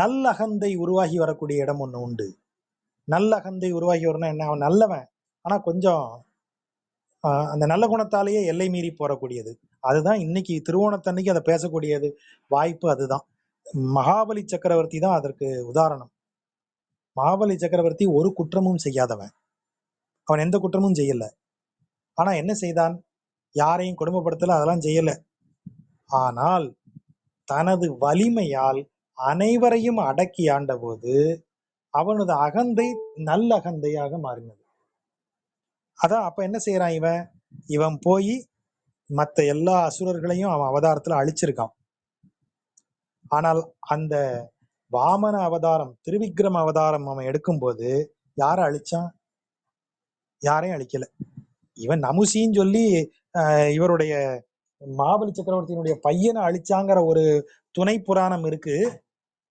நல்லகந்தை உருவாகி வரக்கூடிய இடம் ஒண்ணு உண்டு. நல்லகந்தை உருவாகி வரணும்னா என்ன? அவன் நல்லவன். ஆனா கொஞ்சம் அந்த நல்ல குணத்தாலேயே எல்லை மீறி போறக்கூடியது. அதுதான் இன்னைக்கு திருவோணத்தன்னைக்கு அதை பேசக்கூடியது. வாய்ப்பு அதுதான். மகாபலி சக்கரவர்த்தி தான் அதற்கு உதாரணம். மகாபலி சக்கரவர்த்தி ஒரு குற்றமும் செய்யாதவன். அவன் எந்த குற்றமும் செய்யல. ஆனா என்ன செய்தான்? யாரையும் கொடுமைப்படுத்தல அதெல்லாம் செய்யல. ஆனால் தனது வலிமையால் அனைவரையும் அடக்கி ஆண்டபோது அவனது அகந்தை நல்ல அகந்தையாக மாறினது. அதான் அப்ப என்ன செய்யறான் இவன்? இவன் போய் மத்த எல்லா அசுரர்களையும் அவன் அவதாரத்துல அழிச்சிருக்கான். ஆனால் அந்த வாமன அவதாரம் திருவிக்ரம அவதாரம் அவன் எடுக்கும்போது யாரை அழிச்சான்? யாரையும் அழிக்கல. இவன் நமுசின்னு சொல்லி இவருடைய மாபலி சக்கரவர்த்தியினுடைய பையனை அழிச்சாங்கிற ஒரு துணை புராணம் இருக்கு.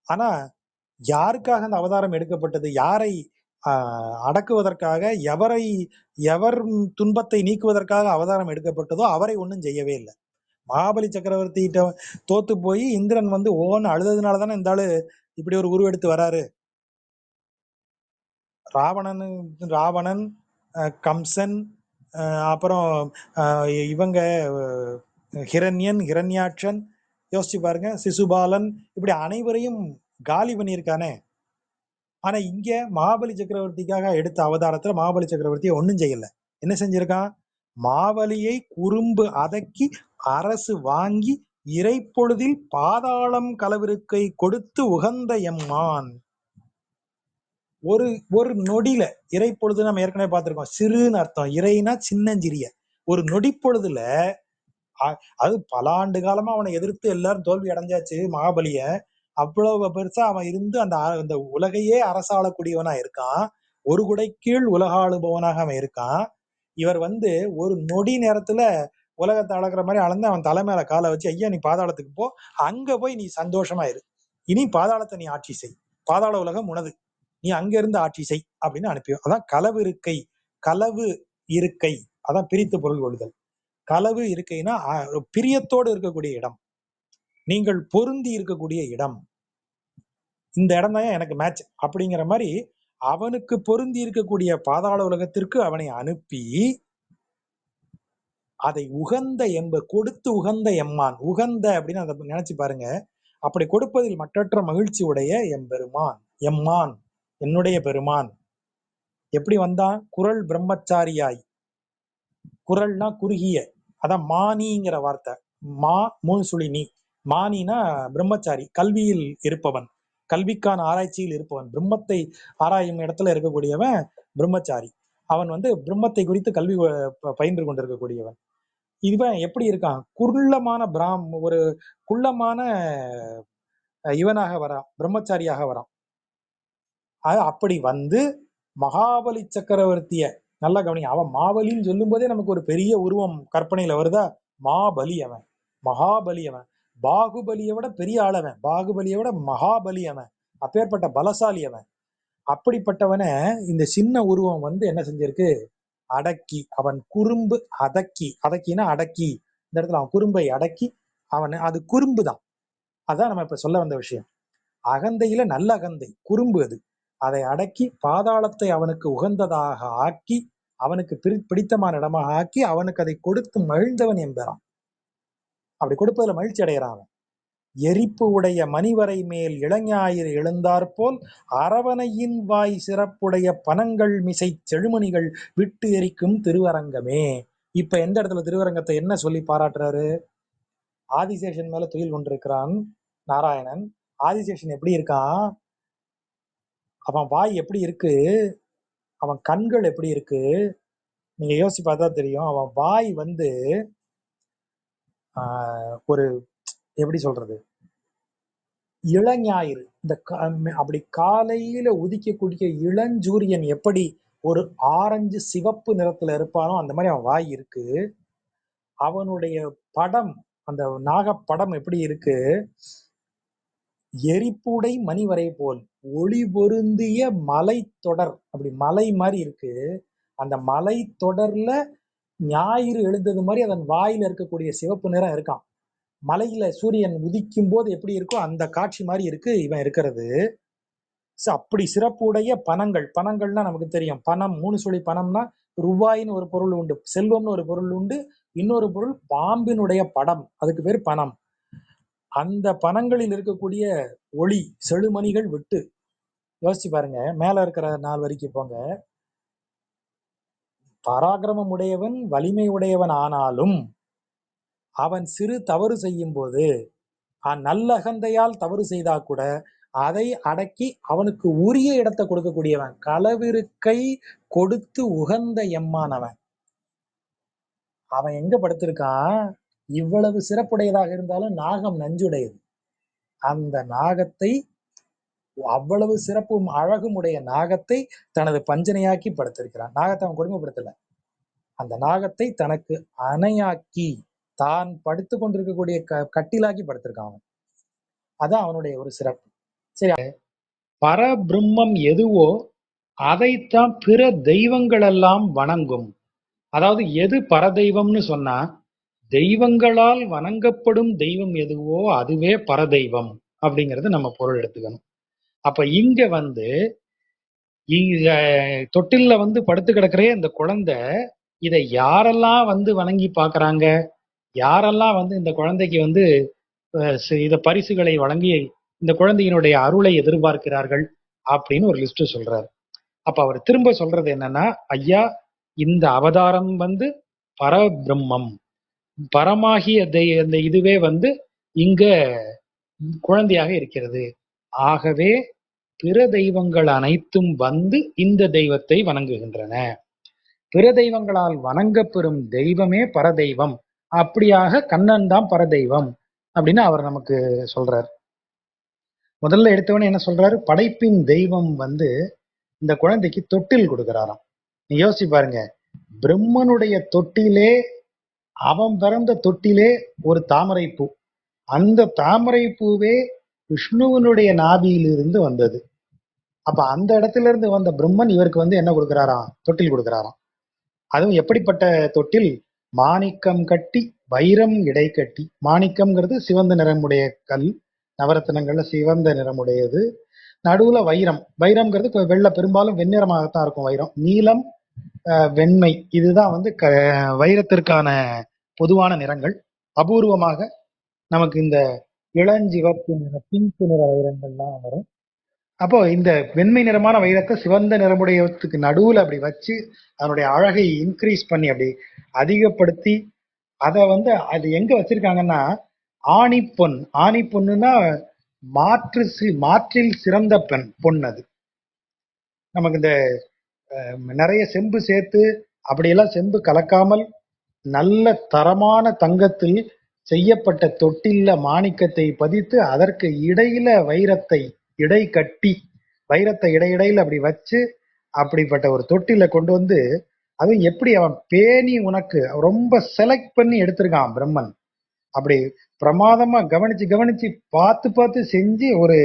ஆனா யாருக்காக அந்த அவதாரம் எடுக்கப்பட்டது? யாரை அடக்குவதற்காக எவரை எவர் துன்பத்தை நீக்குவதற்காக அவதாரம் எடுக்கப்பட்டதோ அவரை ஒன்றும் செய்யவே இல்லை. மகாபலி சக்கரவர்த்திகிட்ட தோத்து போய் இந்திரன் வந்து ஓன்னு அழுததுனால தானே இந்த ஆளு இப்படி ஒரு உருவெடுத்து வராரு? ராவணன் ராவணன் கம்சன் அப்புறம் இவங்க ஹிரண்யன் ஹிரண்யாட்சன் யோசிச்சு பாருங்க. சிசுபாலன் இப்படி அனைவரையும் காலி பண்ணியிருக்கானே. ஆனா இங்க மகாபலி சக்கரவர்த்திக்காக எடுத்த அவதாரத்துல மகாபலி சக்கரவர்த்தி ஒன்றும் செய்யல. என்ன செஞ்சிருக்கான்? மாவலியை குறும்பு அதக்கி அரசு வாங்கி இறைப்பொழுதில் பாதாளம் கலவிருக்கை கொடுத்து உகந்த எம்மான். ஒரு ஒரு நொடியில இறைப்பொழுது நம்ம ஏற்கனவே பார்த்திருக்கோம். சிறுன்னு அர்த்தம். இறைனா சின்னஞ்சிறிய. ஒரு நொடி பொழுதுல அது பல ஆண்டு காலமா அவனை எதிர்த்து எல்லாரும் தோல்வி அடைஞ்சாச்சு மகாபலிய. அவ்வளவு பெருசா அவன் இருந்து அந்த அந்த உலகையே அரசாளக்கூடியவனா இருக்கான். ஒரு குடை கீழ் உலக ஆளுபவனாக அவன் இருக்கான். இவர் வந்து ஒரு நொடி நேரத்துல உலகத்தை அளக்குற மாதிரி அளந்து அவன் தலை மேல காலை வச்சு ஐயா நீ பாதாளத்துக்கு போ. அங்க போய் நீ சந்தோஷமா இரு. இனி பாதாளத்தை நீ ஆட்சி செய். பாதாள உலகம் உனது. நீ அங்க இருந்து ஆட்சி செய் அப்படின்னு அனுப்பி அதான் களவு இருக்கை. களவு இருக்கை. அதான் பிரித்து பொருள் கொள்ளுதல். களவு இருக்கைன்னா பிரியத்தோடு இருக்கக்கூடிய இடம். நீங்கள் பொருந்தி இருக்கக்கூடிய இடம். இந்த இடம் தான் எனக்கு மேட்ச் அப்படிங்கிற மாதிரி அவனுக்கு பொருந்தி இருக்கக்கூடிய பாதாள உலகத்திற்கு அவனை அனுப்பி அதை உகந்த என்ப கொடுத்து உகந்த எம்மான் உகந்த அப்படின்னு அதை நினைச்சு பாருங்க. அப்படி கொடுப்பதில் மற்றற்ற மகிழ்ச்சி உடைய எம்பெருமான் எம்மான் என்னுடைய பெருமான். எப்படி வந்தான்? குரல் பிரம்மச்சாரியாய். குரல்னா குறுகிய. அதான் மானிங்கிற வார்த்தை. மா மூணு சுழி நீ. மானினா பிரம்மச்சாரி கல்வியில் இருப்பவன். கல்விக்கான ஆராய்ச்சியில் இருப்பவன். பிரம்மத்தை ஆராயும் இடத்துல இருக்கக்கூடியவன் பிரம்மச்சாரி. அவன் வந்து பிரம்மத்தை குறித்து கல்வி பயின்று கொண்டிருக்கக்கூடியவன். இவன் எப்படி இருக்கான்? குள்ளமான பிராம் ஒரு குள்ளமான இவனாக வரான். பிரம்மச்சாரியாக வரான். அது அப்படி வந்து மகாபலி சக்கரவர்த்திய நல்லா கவனிங்க. அவன் மாபலின்னு சொல்லும் போதே நமக்கு ஒரு பெரிய உருவம் கற்பனையில வருதா? மாபலி அவன். மகாபலி அவன். பாகுபலியை விட பெரிய ஆளவன் பாகுபலியை விட மகாபலி அவன். அப்பேற்பட்ட பலசாலி அவன். அப்படிப்பட்டவனை இந்த சின்ன உருவம் வந்து என்ன செஞ்சிருக்கு? அடக்கி அவன் குறும்பு அதக்கி. அதக்கினா அடக்கி. இந்த இடத்துல அவன் குறும்பை அடக்கி அவன் அது குறும்பு தான் அதான் நம்ம இப்ப சொல்ல வந்த விஷயம். அகந்தையில நல்ல அகந்தை குறும்பு அது. அதை அடக்கி பாதாளத்தை அவனுக்கு உகந்ததாக ஆக்கி அவனுக்கு பிரி பிடித்தமான இடமாக ஆக்கி அவனுக்கு அதை கொடுத்து மகிழ்ந்தவன் என்பான். அப்படி கொடுப்பதில் மகிழ்ச்சி அடைகிறான் அவன். எரிப்பு உடைய மணிவரை மேல் இளஞாயிறு எழுந்தாற்போல் அரவணையின் வாய் சிறப்புடைய பனங்கள் மிசை செழுமணிகள் விட்டு எரிக்கும் திருவரங்கமே. இப்ப எந்த இடத்துல திருவரங்கத்தை என்ன சொல்லி பாராட்டுறாரு? ஆதிசேஷன் மேல துயில் கொண்டிருக்கிறான் நாராயணன். ஆதிசேஷன் எப்படி இருக்கான்? அவன் வாய் எப்படி இருக்கு? அவன் கண்கள் எப்படி இருக்கு? நீங்க யோசிச்சு பார்த்தா தெரியும். அவன் வாய் வந்து ஆஹ், ஒரு எப்படி சொல்றது? இளஞாயிறு. இந்த அப்படி காலையில உதிக்கக்கூடிய இளஞ்சூரியன் எப்படி ஒரு ஆரஞ்சு சிவப்பு நிறத்துல இருப்பானோ அந்த மாதிரி அவன் வாய் இருக்கு. அவனுடைய படம் அந்த நாகப்படம் எப்படி இருக்கு? எரிப்புடை மணிவரை போல் ஒளி பொருந்திய மலை தொடர் அப்படி மலை மாதிரி இருக்கு. அந்த மலை தொடர்ல ஞாயிறு எழுந்தது மாதிரி அதன் வாயில இருக்கக்கூடிய சிவப்பு நிறம் இருக்கான் மலையில சூரியன் உதிக்கும் போது எப்படி இருக்கோ அந்த காட்சி மாதிரி இருக்கு இவன் இருக்கிறது. அப்படி சிறப்புடைய பணங்கள் பணங்கள்னா நமக்கு தெரியும். பணம் மூணு சொல்லி பணம்னா ரூபாயின்னு ஒரு பொருள் உண்டு செல்வம்னு ஒரு பொருள் உண்டு இன்னொரு பொருள் பாம்பினுடைய படம் அதுக்கு பேர் பணம். அந்த பணங்களில் இருக்கக்கூடிய ஒளி செழுமணிகள் விட்டு யோசிச்சு பாருங்க மேல இருக்கிற நாள் வரைக்கும் போங்க. பராக்கிரமம் உடையவன் வலிமை உடையவன் ஆனாலும் அவன் சிறு தவறு செய்யும் போது நல்லகந்தையால் தவறு செய்தா கூட அதை அடக்கி அவனுக்கு உரிய இடத்தை கொடுக்கக்கூடியவன் களவிருக்கை கொடுத்து உகந்த எம்மானவன். அவன் எங்க படுத்திருக்கான்? இவ்வளவு சிறப்புடையதாக இருந்தாலும் நாகம் நஞ்சுடையது. அந்த நாகத்தை அவ்வளவு சிறப்பும் அழகும் உடைய நாகத்தை தனது பஞ்சனையாக்கி படுத்திருக்கிறான். நாகத்தை அவன் கொடுமைப்படுத்தல. அந்த நாகத்தை தனக்கு அணையாக்கி தான் படுத்து கொண்டிருக்கக்கூடிய க கட்டிலாக்கி படுத்திருக்கான் அவன். அதான் அவனுடைய ஒரு சிறப்பு. சரி பரபிரம்மம் எதுவோ அதைத்தான் பிற தெய்வங்கள் எல்லாம் வணங்கும். அதாவது எது பரதெய்வம்னு சொன்னா தெய்வங்களால் வணங்கப்படும் தெய்வம் எதுவோ அதுவே பரதெய்வம் அப்படிங்கறது நம்ம பொருள் எடுத்துக்கணும். அப்ப இங்க வந்து தொட்டில்ல வந்து படுத்து கிடக்கிற இந்த குழந்தை இதை யாரெல்லாம் வந்து வணங்கி பாக்குறாங்க? யாரெல்லாம் வந்து இந்த குழந்தைக்கு வந்து இத பரிசுகளை வழங்கி இந்த குழந்தையினுடைய அருளை எதிர்பார்க்கிறார்கள் அப்படின்னு ஒரு லிஸ்ட் சொல்றாரு. அப்ப அவர் திரும்ப சொல்றது என்னன்னா ஐயா இந்த அவதாரம் வந்து பரபிரம்மம். பரமாகிய அந்த இதுவே வந்து இங்க குழந்தையாக இருக்கிறது. ஆகவே பிற தெய்வங்கள் அனைத்தும் வந்து இந்த தெய்வத்தை வணங்குகின்றன. பிற தெய்வங்களால் வணங்கப்பெறும் தெய்வமே பரதெய்வம். அப்படியாக கண்ணன் தான் பரதெய்வம் அப்படின்னு அவர் நமக்கு சொல்றார். முதல்ல எடுத்தவனே என்ன சொல்றாரு? படைப்பின் தெய்வம் வந்து இந்த குழந்தைக்கு தொட்டில் கொடுக்கிறாராம். நீ யோசிச்சு பாருங்க. பிரம்மனுடைய தொட்டிலே அவன் பிறந்த தொட்டிலே ஒரு தாமரை பூ. அந்த தாமரை பூவே விஷ்ணுவனுடைய நாபியிலிருந்து வந்தது. அப்ப அந்த இடத்துல இருந்து வந்த பிரம்மன் இவருக்கு வந்து என்ன கொடுக்கிறாராம்? தொட்டில் கொடுக்கிறாராம். அதுவும் எப்படிப்பட்ட தொட்டில்? மாணிக்கம் கட்டி வைரம் இடை கட்டி. மாணிக்கம்ங்கிறது சிவந்த நிறமுடைய கல். நவரத்தினங்கள்ல சிவந்த நிறமுடையது. நடுவுல வைரம். வைரம்ங்கிறது வெள்ள வெள்ளை பெரும்பாலும் வெண்ணிறமாகத்தான் இருக்கும் வைரம். நீலம் வெண்மை. இதுதான் வந்து க வைரத்திற்கான பொதுவான நிறங்கள். அபூர்வமாக நமக்கு இந்த இளஞ்சிவப்பு நிற பிங்க் நிற வைரங்கள்லாம் வரும். அப்போ இந்த வெண்மை நிறமான வைரத்தை சிவந்த நிறமுடையத்துக்கு நடுவில் அப்படி வச்சு அதனுடைய அழகை இன்க்ரீஸ் பண்ணி அப்படி அதிகப்படுத்தி அதை வந்து அது எங்க வச்சிருக்காங்கன்னா ஆணி பொன் ஆணி பொண்ணுன்னா மாற்று சி- மாற்றில் சிறந்த பெண் பொன் அது. நமக்கு இந்த நிறைய செம்பு சேர்த்து அப்படியெல்லாம் செம்பு கலக்காமல் நல்ல தரமான தங்கத்தில் செய்யப்பட்ட தொட்டில்ல மாணிக்கத்தை பதித்து அதற்கு இடையில வைரத்தை இடை கட்டி வைரத்தை இடையிடையில அப்படி வச்சு அப்படிப்பட்ட ஒரு தொட்டில கொண்டு வந்து அதுவும் எப்படி அவன் பேணி உனக்கு ரொம்ப செலக்ட் பண்ணி எடுத்திருக்கான் பிரம்மன். அப்படி பிரமாதமா கவனிச்சு கவனிச்சு பார்த்து பார்த்து செஞ்சு ஒரு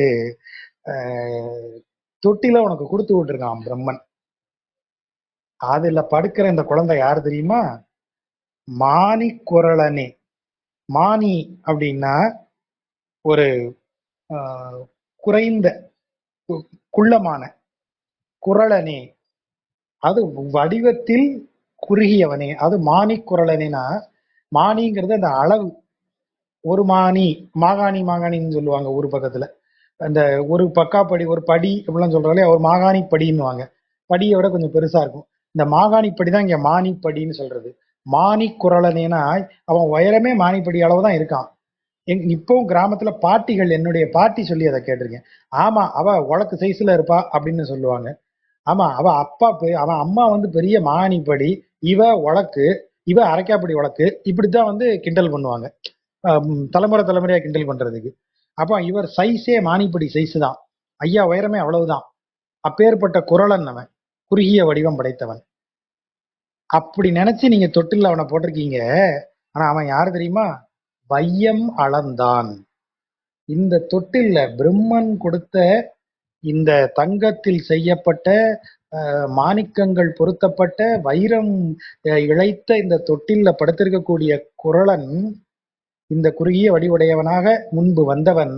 தொட்டில உனக்கு கொடுத்து விட்டுருக்கான் பிரம்மன். அதுல படுக்கிற இந்த குழந்தை யார் தெரியுமா? மானி குரலனே. மானி அப்படின்னா ஒரு குறைந்த கு- குள்ளமான குரலனே. அது வடிவத்தில் குறுகியவனே. அது மானி குரலனேனா? மானிங்கிறது அந்த அளவு. ஒரு மானி மாகாணி மாகாணின்னு சொல்லுவாங்க ஒரு பக்கத்துல. அந்த ஒரு பக்காப்படி ஒரு படி அப்படிலாம் சொல்றாங்களே ஒரு மாகாணி படின்னுவாங்க. படியை விட கொஞ்சம் பெருசா இருக்கும். இந்த மாகாணிப்படி தான் இங்க மானிப்படின்னு சொல்றது. மானி குரலனேனா அவன் உயரமே மானிப்படி அளவு தான் இருக்கான். எங் இப்பவும் கிராமத்துல பாட்டிகள் என்னுடைய பாட்டி சொல்லி அதை கேட்டிருக்கேன். ஆமா அவ உலக்கு சைஸ்ல இருப்பா அப்படின்னு சொல்லுவாங்க. ஆமா அவ அப்பா பெ- அவன் அம்மா வந்து பெரிய மானிப்படி இவ உழக்கு இவ அரைக்காப்படி உலக்கு இப்படித்தான் வந்து கிண்டல் பண்ணுவாங்க. தலைமுறை தலைமுறையா கிண்டல் பண்றதுக்கு. அப்போ இவர் சைஸே மானிப்படி சைஸ் தான். ஐயா உயரமே அவ்வளவுதான். அப்பேற்பட்ட குரலன் அவன். குறுகிய வடிவம் படைத்தவன். அப்படி நினைச்சு நீங்க தொட்டில் அவனை போட்டிருக்கீங்க. ஆனா அவன் யாரு தெரியுமா? வையம் அளந்தான். இந்த தொட்டில்ல பிரம்மன் கொடுத்த இந்த தங்கத்தில் செய்யப்பட்ட மாணிக்கங்கள் பொருத்தப்பட்ட வைரம் இழைத்த இந்த தொட்டில்ல படுத்திருக்கக்கூடிய குரலன் இந்த குறுகிய வடிவுடையவனாக முன்பு வந்தவன்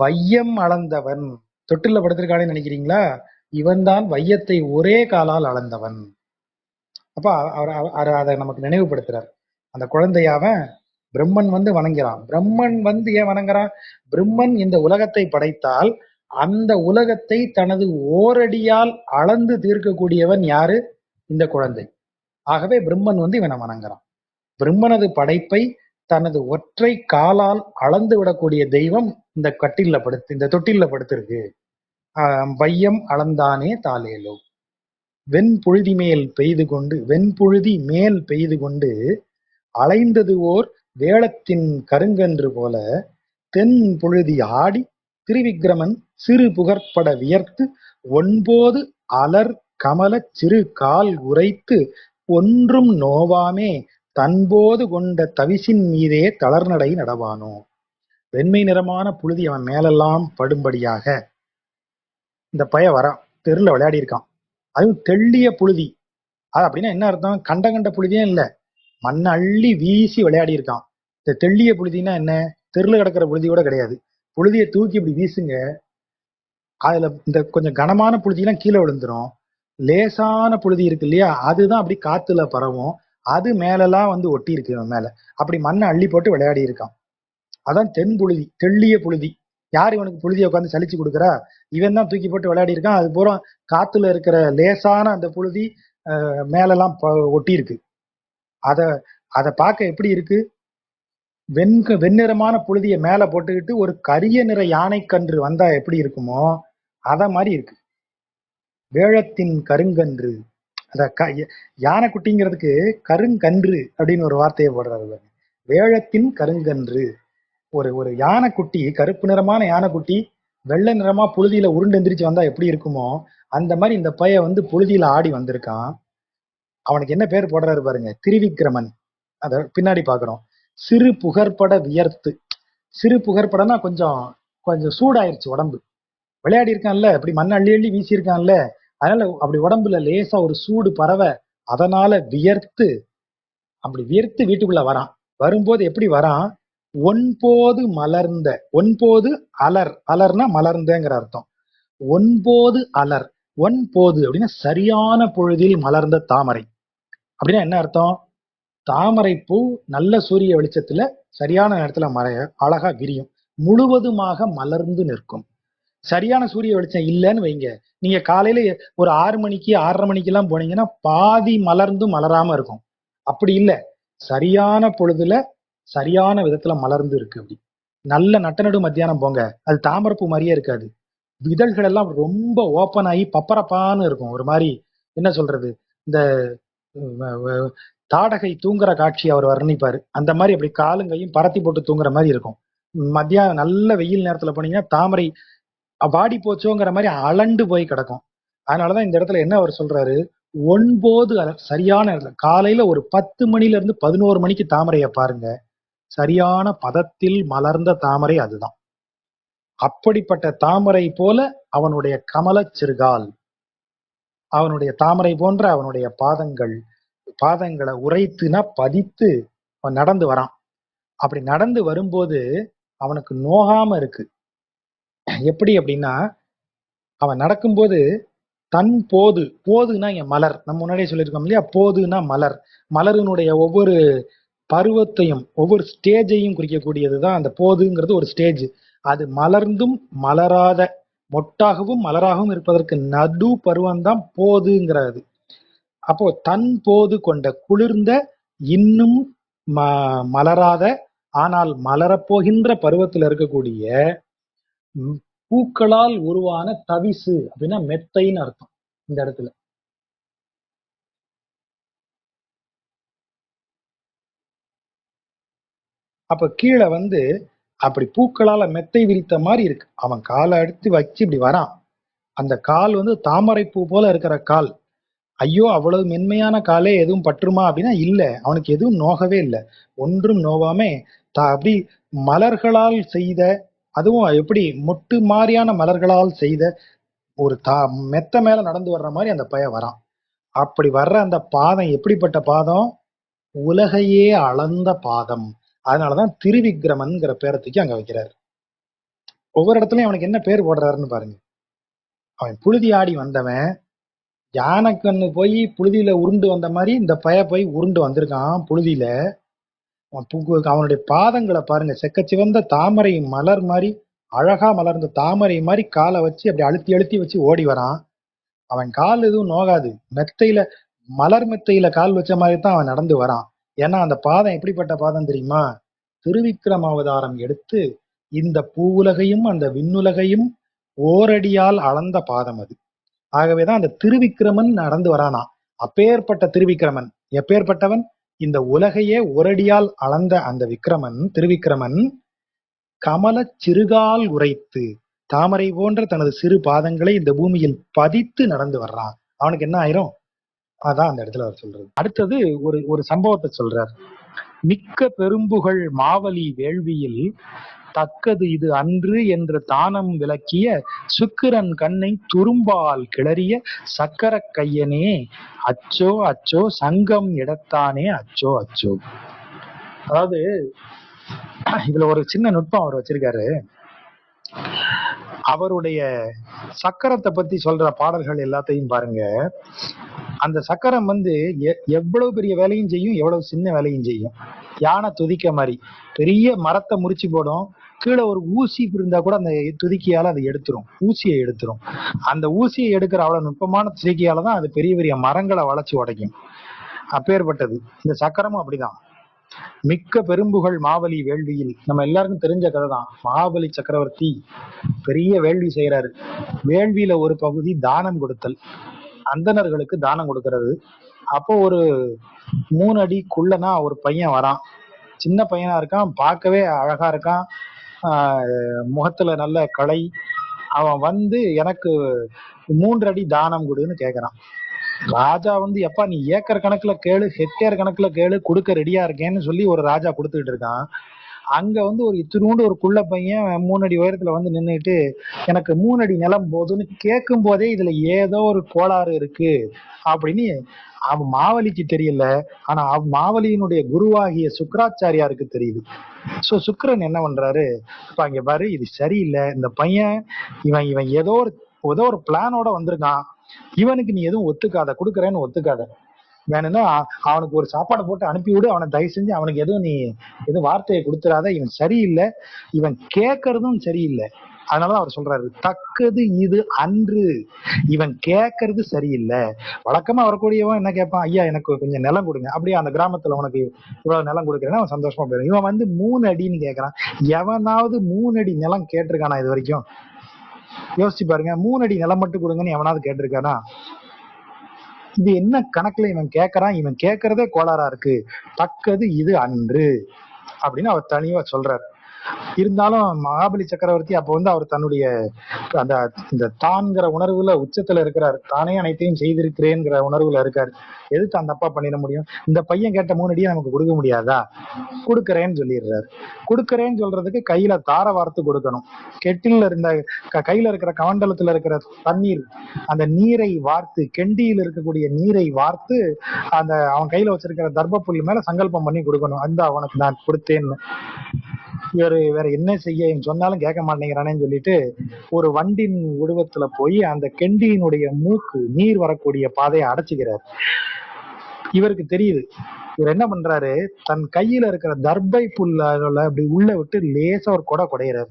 வையம் அளந்தவன். தொட்டில்ல படுத்திருக்கானே நினைக்கிறீங்களா? இவன்தான் வையத்தை ஒரே காலால் அளந்தவன். அப்ப அவர் அவர் அதை நமக்கு நினைவுபடுத்துறார். அந்த குழந்தையாவன் பிரம்மன் வந்து வணங்கிறான். பிரம்மன் வந்து ஏன் வணங்குறான்? பிரம்மன் இந்த உலகத்தை படைத்தால் அந்த உலகத்தை தனது ஓரடியால் அளந்து தீர்க்கக்கூடியவன் யாரு? இந்த குழந்தை. ஆகவே பிரம்மன் வந்து இவனை வணங்குறான். பிரம்மனது படைப்பை தனது ஒற்றை காலால் அளந்து விடக்கூடிய தெய்வம் இந்த கட்டில படுத்து இந்த தொட்டில படுத்திருக்கு. வையம் அளந்தானே தாலேலோ வெண்புழுதி மேல் பெய்து கொண்டு வெண்புழுதி மேல் பெய்து கொண்டு அலைந்தது ஓர் வேளத்தின் கருங்கன்று போல தென் புழுதி ஆடி திருவிக்கிரமன் சிறு புகற்பட வியர்த்து ஒன்போது அலர் கமலச் சிறு கால் உரைத்து ஒன்றும் நோவாமே தன்போது கொண்ட தவிசின் மீதே தளர்நடை நடவானோ? வெண்மை நிறமான புழுதி அவன் மேலெல்லாம் படும்படியாக இந்த பய வரான். தெருல விளையாடி இருக்கான். அதுவும் தெள்ளிய புழுதி. அது அப்படின்னா என்ன அர்த்தம்? கண்ட கண்ட புழுதியே இல்ல. மண்ணை அள்ளி வீசி விளையாடி இருக்கான். இந்த தெள்ளிய புழுதினா என்ன? தெருல கிடக்கிற புழுதி கூட கிடையாது. புழுதியை தூக்கி இப்படி வீசுங்க. அதுல இந்த கொஞ்சம் கனமான புழுதியெல்லாம் கீழே விழுந்துரும். லேசான புழுதி இருக்கு இல்லையா? அதுதான் அப்படி காத்துல பரவும். அது மேலெல்லாம் வந்து ஒட்டி இருக்கு மேல. அப்படி மண்ணை அள்ளி போட்டு விளையாடி இருக்கான். அதான் தென் புழுதி தெள்ளிய புழுதி. யார் இவனுக்கு புழுதியை உட்காந்து சலிச்சு கொடுக்குறா? இவன் தான் தூக்கி போட்டு விளையாடி இருக்கான். அது பூரா காத்துல இருக்கிற லேசான அந்த புழுதி மேலெல்லாம் ப- ஒட்டி இருக்கு அதை அதை பார்க்க எப்படி இருக்கு? வெண்க வெண்ணிறமான புழுதியை மேலே போட்டுக்கிட்டு ஒரு கரிய நிற யானைக்கன்று வந்தா எப்படி இருக்குமோ அத மாதிரி இருக்கு. வேழத்தின் கருங்கன்று. அத க ய- யானைக்குட்டிங்கிறதுக்கு கருங்கன்று அப்படின்னு ஒரு வார்த்தையை போடுறாரு வேழத்தின் கருங்கன்று. ஒரு ஒரு யானைக்குட்டி கருப்பு நிறமான யானைக்குட்டி வெள்ளை நிறமா புழுதியில உருண்டு எந்திரிச்சு வந்தா எப்படி இருக்குமோ அந்த மாதிரி இந்த பைய வந்து புழுதியில ஆடி வந்திருக்கான். அவனுக்கு என்ன பேர் போடுறாரு பாருங்க திருவிக்ரமன். அத பின்னாடி பாக்குறோம். சிறு புகற்பட வியர்த்து. சிறு புகற்படம்னா கொஞ்சம் கொஞ்சம் சூடாயிருச்சு உடம்பு. விளையாடி இருக்கான்ல இப்படி மண் அள்ளி அள்ளி வீசியிருக்கான்ல அதனால அப்படி உடம்புல லேசா ஒரு சூடு பறவை அதனால வியர்த்து அப்படி வியர்த்து வீட்டுக்குள்ள வரான். வரும்போது எப்படி வரான்? ஒன்போது மலர்ந்த ஒன்போது அலர் அலர்னா மலர்ந்தங்கிற அர்த்தம். ஒன்போது அலர் ஒன்போது அப்படின்னா சரியான பொழுதில் மலர்ந்த தாமரை. அப்படின்னா என்ன அர்த்தம்? தாமரை பூ நல்ல சூரிய வெளிச்சத்துல சரியான நேரத்துல மறைய அழகா விரியும். முழுவதுமாக மலர்ந்து நிற்கும். சரியான சூரிய வெளிச்சம் இல்லைன்னு வைங்க. நீங்க காலையில ஒரு ஆறு மணிக்கு ஆறரை மணிக்கு எல்லாம் போனீங்கன்னா பாதி மலர்ந்தும் மலராம இருக்கும். அப்படி இல்லை. சரியான பொழுதுல சரியான விதத்துல மலர்ந்து இருக்கு அப்படி. நல்ல நட்டநடு மத்தியானம் போங்க. அது தாமரைப்பூ மாதிரியே இருக்காது. இதழ்கள் எல்லாம் ரொம்ப ஓப்பன் ஆகி பப்பரப்பான்னு இருக்கும். ஒரு மாதிரி என்ன சொல்றது? இந்த தாடகை தூங்குற காட்சி அவர் வர்ணிப்பாரு. அந்த மாதிரி அப்படி காலுங்கையும் பரத்தி போட்டு தூங்குற மாதிரி இருக்கும். மத்தியானம் நல்ல வெயில் நேரத்துல போனீங்கன்னா தாமரை வாடி போச்சோங்கிற மாதிரி அலண்டு போய் கிடக்கும். அதனாலதான் இந்த இடத்துல என்ன அவர் சொல்றாரு? ஒன்பது அல- சரியான இடத்துல காலையில ஒரு பத்து மணில இருந்து பதினோரு மணிக்கு தாமரையை பாருங்க. சரியான பதத்தில் மலர்ந்த தாமரை அதுதான். அப்படிப்பட்ட தாமரை போல அவனுடைய கமலச் சிறுகால் அவனுடைய தாமரை போன்ற அவனுடைய பாதங்கள் பாதங்களை உரைத்துனா பதித்து அவன் நடந்து வரான். அப்படி நடந்து வரும்போது அவனுக்கு நோகாம இருக்கு. எப்படி அப்படின்னா அவன் நடக்கும்போது தன் போது போதுன்னா என் மலர். நம்ம முன்னாடியே சொல்லியிருக்கோம் இல்லையா? போதுன்னா மலர். மலரினுடைய ஒவ்வொரு பருவத்தையும் ஒவ்வொரு ஸ்டேஜையும் குறிக்கக்கூடியது தான் அந்த போதுங்கிறது ஒரு ஸ்டேஜ் அது மலர்ந்தும் மலராத மொட்டாகவும் மலராகவும் இருப்பதற்கு நடு பருவம்தான் போதுங்கிறது. அப்போ தன் போது கொண்ட குளிர்ந்த இன்னும் ம- மலராத ஆனால் மலரப்போகின்ற பருவத்தில் இருக்கக்கூடிய பூக்களால் உருவான தவிசு அப்படின்னா மெத்தைன்னு அர்த்தம். இந்த இடத்துல. அப்ப கீழே வந்து அப்படி பூக்களால மெத்தை விரித்த மாதிரி இருக்கு. அவன் காலை எடுத்து வச்சு இப்படி வரான். அந்த கால் வந்து தாமரை பூ போல இருக்கிற கால். ஐயோ அவ்வளவு மென்மையான காலே எதுவும் பற்றுமா அப்படின்னா இல்ல. அவனுக்கு எதுவும் நோகவே இல்லை. ஒன்றும் நோவாமே. தா அப்படி மலர்களால் செய்த அதுவும் எப்படி மொட்டு மாதிரியான மலர்களால் செய்த ஒரு தா மெத்த மேல நடந்து வர்ற மாதிரி அந்த பையன் வரான். அப்படி வர்ற அந்த பாதம் எப்படிப்பட்ட பாதம்? உலகையே அளந்த பாதம். அதனாலதான் திருவிக்ரமன்கிற பேரை தூக்கி அங்க வைக்கிறார். ஒவ்வொரு இடத்துலயும் அவனுக்கு என்ன பேர் போடுறாருன்னு பாருங்க. அவன் புழுதி ஆடி வந்தவன் யானைக்கண்ணு போய் புழுதியில உருண்டு வந்த மாதிரி இந்த பய போய் உருண்டு வந்திருக்கான் புழுதியில. அவன் அவனுடைய பாதங்களை பாருங்க செக்கச்சிவந்த தாமரை மலர் மாதிரி அழகா மலர்ந்த தாமரை மாதிரி காலை வச்சு அப்படி அழுத்தி அழுத்தி வச்சு ஓடி வரான். அவன் கால் எதுவும் நோகாது. மெத்தையில மலர் மெத்தையில கால் வச்ச மாதிரி தான் அவன் நடந்து வரான். ஏன்னா அந்த பாதம் எப்படிப்பட்ட பாதம் தெரியுமா? திருவிக்ரம அவதாரம் எடுத்து இந்த பூவுலகையும் அந்த விண்ணுலகையும் ஓரடியால் அளந்த பாதம் அது. ஆகவேதான் அந்த திருவிக்கிரமன் நடந்து வரானா. அப்பேற்பட்ட திருவிக்கிரமன். எப்பேற்பட்டவன்? இந்த உலகையே ஒரடியால் அளந்த அந்த விக்கிரமன் திருவிக்கிரமன் கமல சிறுகால் உரைத்து தாமரை போன்ற தனது சிறு பாதங்களை இந்த பூமியில் பதித்து நடந்து வர்றான். அவனுக்கு என்ன ஆயிரும்? அதான் அந்த இடத்துல அவர் சொல்றது. அடுத்தது ஒரு ஒரு சம்பவத்தை சொல்றார். மிக்க பெரும்புகழ் மாவலி வேள்வியில் தக்கது இது அன்று என்று தானம் விளக்கிய சுக்கிரன் கண்ணை துரும்பால் கிளறிய சக்கர கையனே அச்சோ அச்சோ சங்கம் இடத்தானே அச்சோ அச்சோ. அதாவது இதுல ஒரு சின்ன நுட்பம் அவர் வச்சிருக்காரு. அவருடைய சக்கரத்தை பத்தி சொல்ற பாடல்கள் எல்லாத்தையும் பாருங்க. அந்த சக்கரம் வந்து எ- எவ்வளவு பெரிய வேலையும் செய்யும் எவ்வளவு சின்ன வேலையும் செய்யும். யானை துதிக்க மாதிரி. பெரிய மரத்தை முறிச்சு போடும். கீழே ஒரு ஊசி இருந்தா கூட அந்த துதிக்கியால அதை எடுத்துரும். ஊசியை எடுத்துரும். அந்த ஊசியை எடுக்கிற அவ்வளவு நுட்பமான துதிக்கியால தான் அது பெரிய பெரிய மரங்களை வளைச்சு உடைக்கும். அப்பேற்பட்டது. இந்த சக்கரமும் அப்படிதான். மிக்க பெரும்புகழ் மாவலி வேள்வியில். நம்ம எல்லாருக்கும் தெரிஞ்ச கதை தான் மகாபலி சக்கரவர்த்தி பெரிய வேள்வி செய்யறாரு வேள்வியில ஒரு பகுதி தானம் கொடுத்தல். அந்தணர்களுக்கு தானம் கொடுக்கறது. அப்போ ஒரு மூணு அடி குள்ளனா ஒரு பையன் வரான். சின்ன பையனா இருக்கான் பார்க்கவே அழகா இருக்கான். ஆஹ் முகத்துல நல்ல களை. அவன் வந்து எனக்கு மூன்று அடி தானம் கொடுன்னு கேக்குறான். ராஜா வந்து எப்பா நீ ஏக்கர் கணக்குல கேளு ஹெக்டேர் கணக்குல கேளு கொடுக்க ரெடியா இருக்கேன்னு சொல்லி ஒரு ராஜா கொடுத்துக்கிட்டு இருக்கான். அங்க வந்து ஒரு இத்தினூண்டு ஒரு குள்ள பையன் மூணு அடி உயரத்துல வந்து நின்றுட்டு எனக்கு மூணு அடி நிலம் போதுன்னு கேட்கும் போதே இதுல ஏதோ ஒரு கோளாறு இருக்கு. அப்படின்னு அவன் மாவலிக்கு தெரியல. ஆனா அவ் மாவலியினுடைய குருவாகிய சுக்கராச்சாரியாருக்கு தெரியுது. சோ சுக்கரன் என்ன பண்றாரு? இப்ப அங்க பாரு இது சரியில்லை. இந்த பையன் இவன் இவன் ஏதோ ஒரு ஏதோ ஒரு பிளானோட வந்திருக்கான். இவனுக்கு நீ எதுவும் ஒத்துக்காத கொடுக்குறேன்னு ஒத்துக்காத. வேணும்னா அவனுக்கு ஒரு சாப்பாடை போட்டு அனுப்பி விடு அவனை தயவு செஞ்சு அவனுக்கு எதுவும் நீ எதுவும் வார்த்தையை கொடுத்துடாத இவன் சரியில்லை. இவன் கேட்கறதும் சரியில்லை. அதனாலதான் அவர் சொல்றாரு தக்கது இது அன்று. இவன் கேட்கறது சரியில்லை. வழக்கமா வரக்கூடியவன் என்ன கேட்பான் ஐயா எனக்கு கொஞ்சம் நிலம் கொடுங்க. அப்படியே அந்த கிராமத்துல உனக்கு இவ்வளவு நிலம் கொடுக்குறேன்னா அவன் சந்தோஷமா போயிடும் இவன் வந்து மூணு அடின்னு கேட்கறான் எவனாவது மூணு அடி நிலம் கேட்டிருக்கானா இது வரைக்கும்? யோசிச்சு பாருங்க மூணு அடி நிலம் மட்டும் கொடுங்கன்னு எவனாவது கேட்டிருக்கானா? இது என்ன கணக்குல இவன் கேக்குறான்? இவன் கேக்குறதே கோளாறா இருக்கு. தக்கது இது அன்று. அப்படின்னு அவர் தனியா சொல்றாரு. இருந்தாலும் மகாபலி சக்கரவர்த்தி அப்ப வந்து அவர் தன்னுடைய அந்த இந்த தான்கிற உணர்வுல உச்சத்துல இருக்கிறார். தானே அனைத்தையும் செய்திருக்கிறேங்கிற உணர்வுல இருக்காரு. எதுக்கு அந்த அப்பா பண்ணிட முடியும்? இந்த பையன் கேட்ட மூணு அடியை நமக்கு கொடுக்க முடியாதா? கொடுக்கறேன்னு சொல்லிடுறாரு. கொடுக்கறேன்னு சொல்றதுக்கு கையில தார வார்த்து கொடுக்கணும். கெட்டில இருந்த க- கையில இருக்கிற கமண்டலத்துல இருக்கிற தண்ணீர் அந்த நீரை வார்த்து கெண்டியில் இருக்கக்கூடிய நீரை வார்த்து அந்த அவன் கையில வச்சிருக்கிற தர்ப்ப புல் மேல சங்கல்பம் பண்ணி கொடுக்கணும். அந்த அவனுக்கு நான் கொடுத்தேன்னு. இவரு வேற என்ன செய்ய சொன்னாலும் கேட்க மாட்டேங்கிறானேன்னு சொல்லிட்டு ஒரு வண்டின் உருவத்துல போய் அந்த கெண்டியினுடைய மூக்கு நீர் வரக்கூடிய பாதையை அடைச்சுக்கிறார். இவருக்கு தெரியுது. இவர் என்ன பண்றாரு? தன் கையில இருக்கிற தர்பை புல்ல அப்படி உள்ள விட்டு லேசா ஒரு கொடை குடையிறாரு.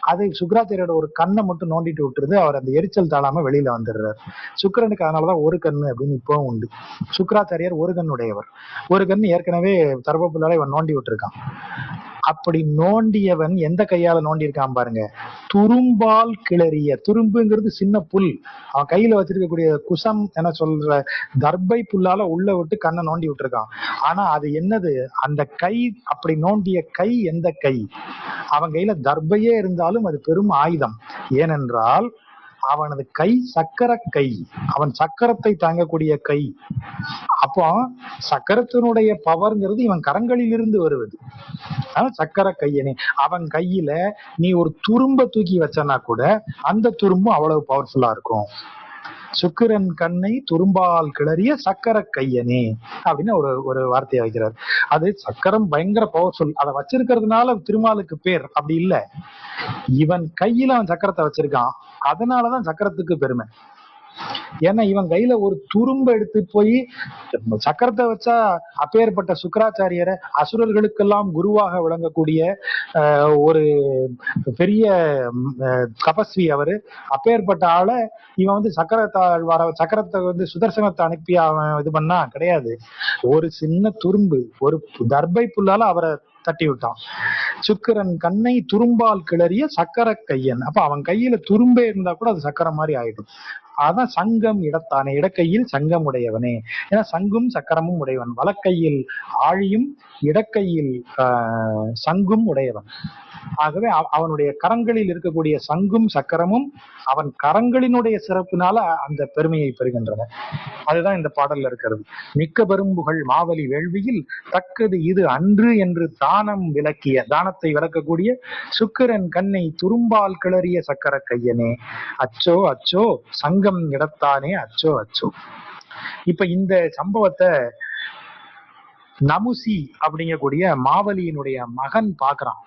அது சுக்கராச்சாரியோட ஒரு கண்ணை மட்டும் நோண்டிட்டு விட்டுருது அவர் அந்த எரிச்சல் தாழாம வெளியில வந்துடுறாரு. சுக்கிரனுக்கு அதனாலதான் ஒரு கண்ணு அப்படின்னு இப்பவும் உண்டு. சுக்கராச்சாரியார் ஒரு கண்ணுடையவர். ஒரு கண் ஏற்கனவே தர்பப்புள்ளால இவன் நோண்டி விட்டுருக்கான். அப்படி நோண்டியவன் எந்த கையால நோண்டி இருக்கான் பாருங்க. துரும்பால் கிளறிய துரும்புங்கிறது சின்ன புல். அவன் கையில வச்சிருக்கக்கூடிய குசம் என சொல்ற தர்பை புல்லால உள்ள விட்டு கண்ணை நோண்டி விட்டுருக்கான். ஆனா அது என்னது? அந்த கை அப்படி நோண்டிய கை எந்த கை? அவன் கையில தர்பையே இருந்தாலும் அது பெரும் ஆயுதம். ஏனென்றால் அவனது கை சக்கர கை. அவன் சக்கரத்தை தாங்கக்கூடிய கை. அப்போ சக்கரத்தினுடைய பவர்ங்கிறது இவன் கரங்களிலிருந்து வருவது. சக்கர கையனே அவன் கையில நீ ஒரு துரும்ப தூக்கி வச்சனா கூட அந்த துரும்பும் அவ்வளவு பவர்ஃபுல்லா இருக்கும். சுக்கிரன் கண்ணை துரும்பால் கிளறிய சக்கர கையனே அப்படின்னு ஒரு ஒரு வார்த்தையை வைக்கிறார். அது சக்கரம் பயங்கர பவர்ஃபுல் அதை வச்சிருக்கிறதுனால திருமாலுக்கு பேர் அப்படி இல்ல. இவன் கையில அவன் சக்கரத்தை வச்சிருக்கான். அதனாலதான் சக்கரத்துக்கு பெருமை. ஏன்னா இவன் கையில ஒரு துரும்ப எடுத்து போய் சக்கரத்தை வச்சா அப்பேற்பட்ட சுக்கராச்சாரியரை அசுரர்களுக்கெல்லாம் குருவாக விளங்கக்கூடிய ஒரு பெரிய தபஸ்வி அவரு. அப்பேற்பட்ட ஆளை இவன் வந்து சக்கரத்தால் வர சக்கரத்தை வந்து சுதர்சனத்தை அனுப்பி அவன் இது பண்ணா கிடையாது. ஒரு சின்ன துரும்பு ஒரு தர்பை புல்லால அவரை தட்டி விட்டான். சுக்கிரன் கண்ணை துரும்பால் கிளறிய சக்கர கையன். அப்ப அவன் கையில துரும்பே இருந்தா கூட அது சக்கரம் மாதிரி ஆயிடும். அதான் சங்கம் இடத்தானே? இடக்கையில் சங்கம் உடையவனே. ஏன்னா சங்கும் சக்கரமும் உடையவன். வலக்கையில் ஆழியும் இடக்கையில் சங்கும் உடையவன். ஆகவே அவனுடைய கரங்களில் இருக்கக்கூடிய சங்கும் சக்கரமும் அவன் கரங்களினுடைய சிறப்பினால அந்த பெருமையை பெறுகின்றன. அதுதான் இந்த பாடல்ல இருக்கிறது. மிக்க பெரும்புகள் மாவலி வேள்வியில் தக்கது இது அன்று என்று தானம் விளக்கிய தானத்தை விளக்கக்கூடிய சுக்கரன் கண்ணை துரும்பால் கிளறிய சக்கர கையனே. அச்சோ அச்சோ சங்க சங்கம் இடத்தானே அச்சோ அச்சோ. இப்ப இந்த சம்பவத்தை நமுசி அப்படிங்கக்கூடிய மாவலியினுடைய மகன் பாக்குறான்.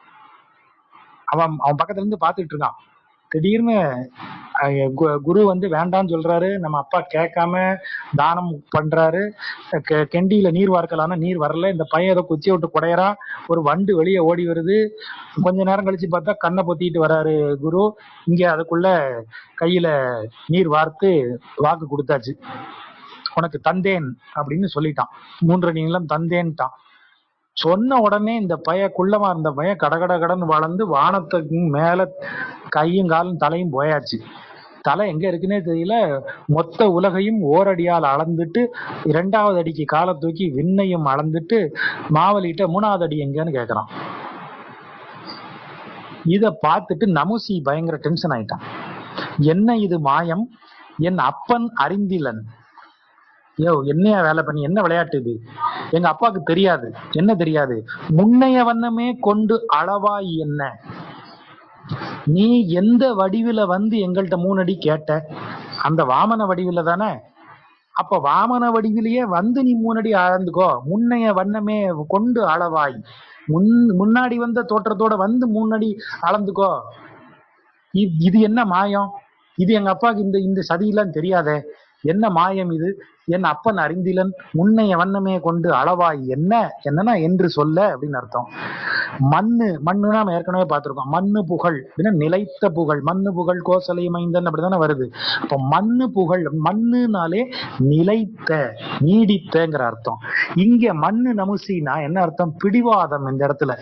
அவன் அவன் பக்கத்துல இருந்து பாத்துட்டு இருக்கான். திடீர்னு கு- குரு வந்து வேண்டாம்னு சொல்றாரு. நம்ம அப்பா கேட்காம தானம் பண்றாரு. கெ- கெண்டியில நீர் வார்க்கலாம்னா நீர் வரல. இந்த பையன் ஏதோ குச்சி விட்டு குடையறான் ஒரு வண்டு வெளியே ஓடி வருது. கொஞ்ச நேரம் கழிச்சு பார்த்தா கண்ணை பொத்திட்டு வராரு குரு. இங்க அதுக்குள்ள கையில நீர் வார்த்து வாக்கு கொடுத்தாச்சு. உனக்கு தந்தேன் அப்படின்னு சொல்லிட்டான். மூன்று நீளம் தந்தேன்ட்டான். சொன்ன உடனே இந்த பைய குள்ளமா இருந்த பையன் கடகட கடன் வளர்ந்து வானத்துக்கு மேல கையும் காலும் தலையும் போயாச்சு. தலை எங்க இருக்குன்னே தெரியல. மொத்த உலகையும் ஓரடியால் அளந்துட்டு இரண்டாவது அடிக்கு காலை தூக்கி விண்ணையும் அளந்துட்டு மாவலிட்ட மூணாவது அடி எங்கன்னு கேக்குறான். இத பார்த்துட்டு நமுசி பயங்கர டென்ஷன் ஆயிட்டான். என்ன இது மாயம்? என் அப்பன் அறிந்திலன். யோ என்னையா வேலை பண்ணி? என்ன விளையாட்டு இது? எங்க அப்பாவுக்கு தெரியாது. என்ன தெரியாது? முன்னைய வண்ணமே கொண்டு அளவாய் என்ன? நீ எந்த வடிவில வந்து எங்கள்கிட்ட மூணடி கேட்ட? அந்த வாமன வடிவில தானே? அப்ப வாமன வடிவிலேயே வந்து நீ மூணடி அளந்துக்கோ. முன்னைய வண்ணமே கொண்டு அளவாய். முன் முன்னாடி வந்த தோற்றத்தோட வந்து மூணடி அளந்துக்கோ. இ- இது என்ன மாயம்? இது எங்க அப்பாவுக்கு இந்த இந்த சதியெல்லாம் தெரியாதே? என்ன மாயம் இது? என் அப்பன் அறிந்திலன் முன்னைய வண்ணமே கொண்டு அளவாய் என்ன? என்னன்னா என்று சொல்ல அப்படின்னு அர்த்தம். மண்ணு மண்ணுனா நம்ம ஏற்கனவே பார்த்திருக்கோம். மண்ணு புகழ். அப்படின்னா நிலைத்த புகழ். மண்ணு புகழ் கோசலை மைந்தன் அப்படிதானே வருது. அப்போ மண்ணு புகழ் மண்ணுனாலே நிலைத்த நீடித்தங்கிற அர்த்தம். இங்க மண்ணு நமுசினா என்ன அர்த்தம்? பிடிவாதம் இந்த இடத்துல.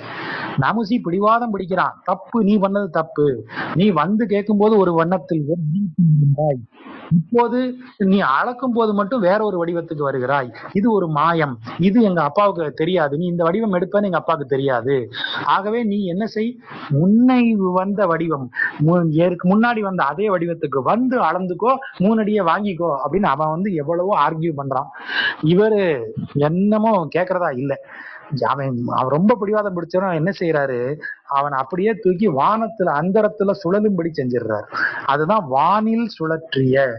நமுசி பிடிவாதம் பிடிக்கிறான். தப்பு நீ பண்ணது தப்பு. நீ வந்து கேட்கும்போது ஒரு வண்ணத்தில் ஒரு இப்போது நீ அளக்கும் போது மட்டும் வேற ஒரு வடிவத்துக்கு வருகிறாய். இது ஒரு மாயம். இது எங்க அப்பாவுக்கு தெரியாது. நீ இந்த வடிவம் எடுப்பேன்னு எங்க அப்பாவுக்கு தெரியாது. ஆகவே நீ என்ன செய்? முன்னை வந்த வடிவம். முன்னாடி வந்த அதே வடிவத்துக்கு வந்து அளந்துக்கோ மூணடியை வாங்கிக்கோ அப்படின்னு அவன் வந்து எவ்வளவோ ஆர்கியூ பண்றான். இவரு என்னமோ கேக்குறதா இல்ல. அவன் அவன் ரொம்ப பிடிவாதம் பிடிச்சவன் என்ன செய்யறாரு அவன் அப்படியே தூக்கி வானத்துல அந்தரத்துல சுழலும்படி செஞ்சிடுறாரு. அதுதான் வானில் சுழற்றிய.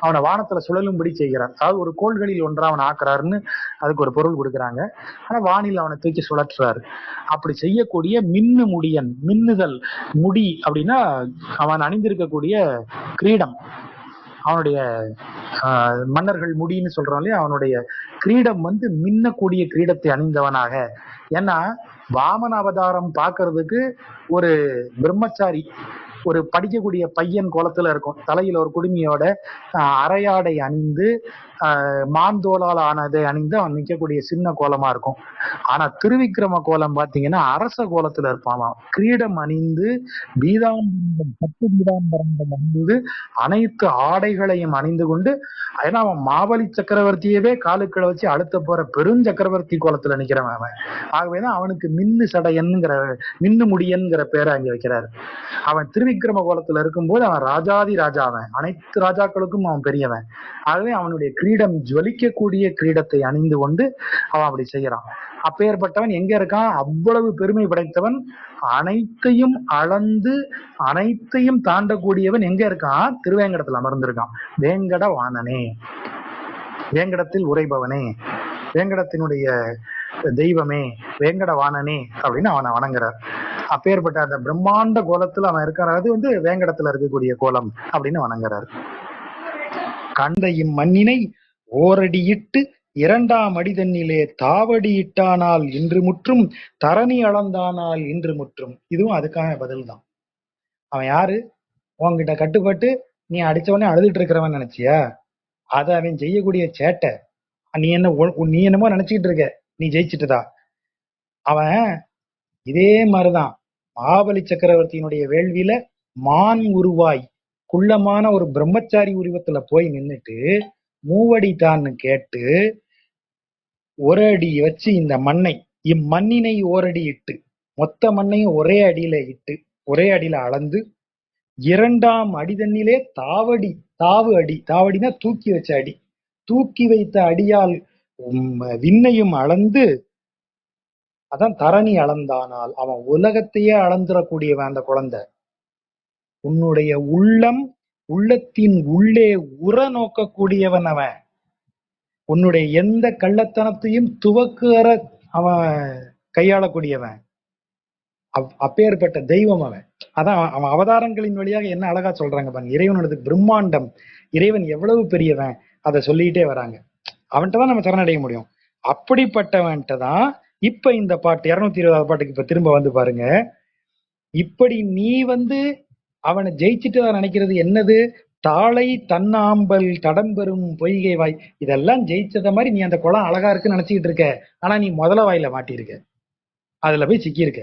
அவனை வானத்துல சுழலும்படி செய்கிறார். அதாவது ஒரு கோள்களில் ஒன்றா அவன் ஆக்குறாருன்னு அதுக்கு ஒரு பொருள் கொடுக்குறாங்க. ஆனா வானில் அவனை தூக்கி சுழற்றுறாரு. அப்படி செய்யக்கூடிய மின்னு முடியன் மின்னுதல் முடி அப்படின்னா அவன் அணிந்திருக்கக்கூடிய கிரீடம். அவனுடைய மன்னர்கள் முடின்னு சொல்றோம் இல்லையா? அவனுடைய கிரீடம் வந்து மின்னக்கூடிய கிரீடத்தை அணிந்தவனாக. ஏன்னா வாமன அவதாரம் பார்க்கறதுக்கு ஒரு பிரம்மச்சாரி ஒரு படிக்கக்கூடிய பையன் கோலத்துல இருக்கும். தலையில ஒரு குடுமியோட அரையாடை அணிந்து மாந்தோளால் மாந்தோலால் ஆனதை அணிந்து அவன் நிற்கக்கூடிய சின்ன கோலமா இருக்கும். ஆனா திருவிக்கிரம கோலம் பாத்தீங்கன்னா அரச கோலத்துல இருப்பான் அவன். கிரீடம் அணிந்து பீதாம்பரம் பத்து பீதாம்பரங்கள் அணிந்து அனைத்து ஆடைகளையும் அணிந்து கொண்டு ஏன்னா அவன் மாவலி சக்கரவர்த்தியவே காலுக்களை வச்சு அழுத்த போற பெருஞ்சக்கரவர்த்தி கோலத்துல நிக்கிறவன் அவன். ஆகவேதான் அவனுக்கு மின்னு சடையன்ங்கிற மின்னு முடியன்கிற பேரை அங்க வைக்கிறாரு. அவன் திருவிக்கிரம கோலத்துல இருக்கும்போது அவன் ராஜாதி ராஜாவன். அனைத்து ராஜாக்களுக்கும் அவன் பெரியவன். ஆகவே அவனுடைய கிரீடம் ஜுவலிக்கக்கூடிய கிரீடத்தை அணிந்து கொண்டு அவன் அப்படி செய்யறான் அப்பேற்பட்டவன் எங்க இருக்கான்? அவ்வளவு பெருமை படைத்தவன் அனைத்தையும் அளந்து அனைத்தையும் தாண்டக்கூடியவன் எங்க இருக்கான்? திருவேங்கடத்துல அமர்ந்திருக்கான். வேங்கட வாணனே வேங்கடத்தில் உரைபவனே வேங்கடத்தினுடைய தெய்வமே வேங்கட வாணனே அப்படின்னு அவனை வணங்குறார். அப்பேற்பட்ட அந்த பிரம்மாண்ட கோலத்துல அவன் இருக்கார் அது வந்து வேங்கடத்துல இருக்கக்கூடிய கோலம் அப்படின்னு வணங்குறாரு. கண்ட இம்மண்ணினை ஓரடியிட்டு இரண்டாம் அடிதன்னிலே தாவடி இட்டானால் இன்று முற்றும் தரணி அளந்தானால் இன்று முற்றும் இதுவும் அதுக்கான பதில் தான் அவன் யாரு? உன்கிட்ட கட்டுப்பட்டு நீ அடிச்ச உடனே அழுதுட்டு இருக்கிறவன் நினைச்சியா? அத அவன் செய்யக்கூடிய சேட்டை. நீ என்ன நீ என்னமோ நினைச்சுக்கிட்டு இருக்க. நீ ஜெயிச்சுட்டுதா? அவன் இதே மாதிரிதான். மகாபலி சக்கரவர்த்தியினுடைய வேள்வியில மான் உருவாய். குள்ளமான ஒரு பிரம்மச்சாரி உருவத்துல போய் நின்னுட்டு மூவடிதான்னு கேட்டு ஒரு அடி வச்சு இந்த மண்ணை இம்மண்ணினை ஓரடி இட்டு மொத்த மண்ணையும் ஒரே அடியில இட்டு ஒரே அடியில அளந்து இரண்டாம் அடிதண்ணிலே தாவடி தாவு அடி தாவடினா தூக்கி வச்ச அடி தூக்கி வைத்த அடியால் உம், விண்ணையும் அளந்து அதான் தரணி அளந்தானால் அவன் உலகத்தையே அளந்துடக்கூடியவன் அந்த குழந்தை. உன்னுடைய உள்ளம் உள்ளத்தின் உள்ளே உற நோக்கக்கூடியவன் அவன். உன்னுடைய எந்த கள்ளத்தனத்தையும் துவக்குற அவன் கையாளக்கூடியவன். அவ்- அப்பேற்பட்ட தெய்வம் அவன். அதான் அவன் அவதாரங்களின் வழியாக என்ன அழகா சொல்றாங்க பாருங்க. இறைவனோடது பிரம்மாண்டம். இறைவன் எவ்வளவு பெரியவன்? அதை சொல்லிக்கிட்டே வராங்க. அவன்கிட்ட தான் நம்ம சரணடைய முடியும். அப்படிப்பட்டவன்கிட்ட தான் இப்ப இந்த பாட்டு இருநூத்தி இருபதாவது பாட்டுக்கு இப்ப திரும்ப வந்து பாருங்க. இப்படி நீ வந்து அவனை ஜெயிச்சுட்டு நினைக்கிறது என்னது? தாளை தன்னாம்பல் தடம்பெறும் பொய்கை வாய். இதெல்லாம் ஜெயிச்சத மாதிரி நீ அந்த குளம் அழகா இருக்குன்னு நினைச்சுக்கிட்டு இருக்க. ஆனா நீ முதல வாயில மாட்டியிருக்க. அதுல போய் சிக்கியிருக்க.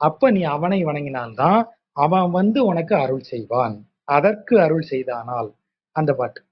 அப்ப நீ அவனை வணங்கினால்தான் அவன் வந்து உனக்கு அருள் செய்வான். அதற்கு அருள் செய்தானால். அந்த பாட்டு.